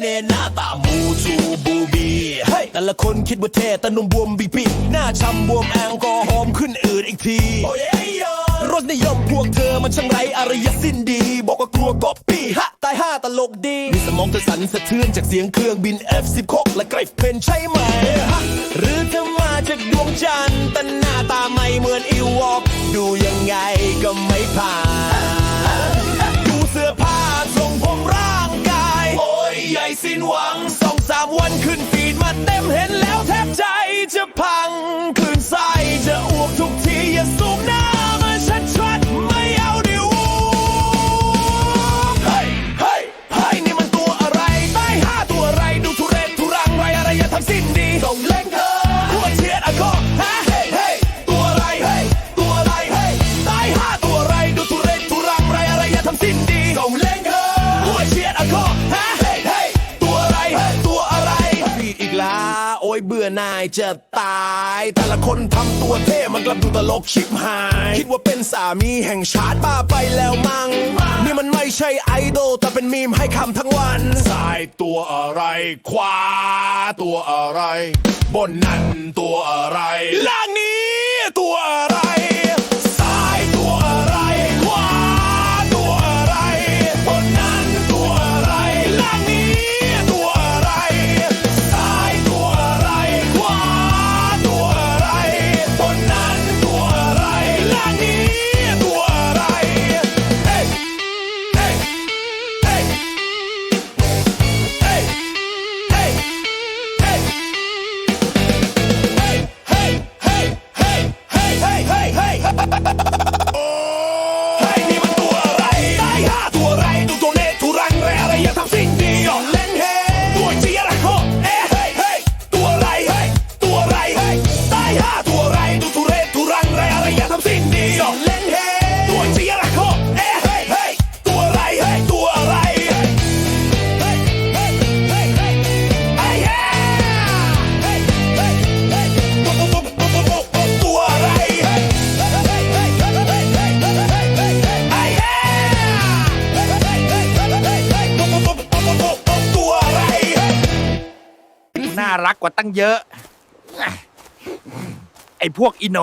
เนหน้าตามูจูบูบีเฮ้ยแต่ละคนคิดว่าเท่แต่หนุ่มบวมบิ๊กปีหน้าช้ำบวมแอลกอฮอล์ขึ้นอืดอีกทีรสนิยมพวกเธอมันช่างไรอารยสิ้นดี บอกว่ากลัวกอบปี้ฮะตายห้าตลกดีมีสมองเธอสั่นสะเทือนจากเสียงเครื่องบิน F16 และไกรเพนใช่ไหมฮะหรือเธอมาจากดวงจันทร์แต่หน้าตาไม่เหมือนอีวอกดูยังไงก็ไม่ผ่าน วกทุกทีอย่าสูงหน้า เบื่อนายจะตาย แต่ละคนทำตัวเท่มันกลับดูตลกชิบหาย คิดว่าเป็นสามีแห่งชาติบ้าไปแล้วมั้งนี่มันไม่ใช่ไอดอลแต่เป็นมีมให้คำทั้งวัน สายตัวอะไรขวาตัวอะไร บนนั้นตัวอะไรล่างนี้ตัวอะไร น่ารักกว่าตั้งเยอะ ไอ้พวกอิโน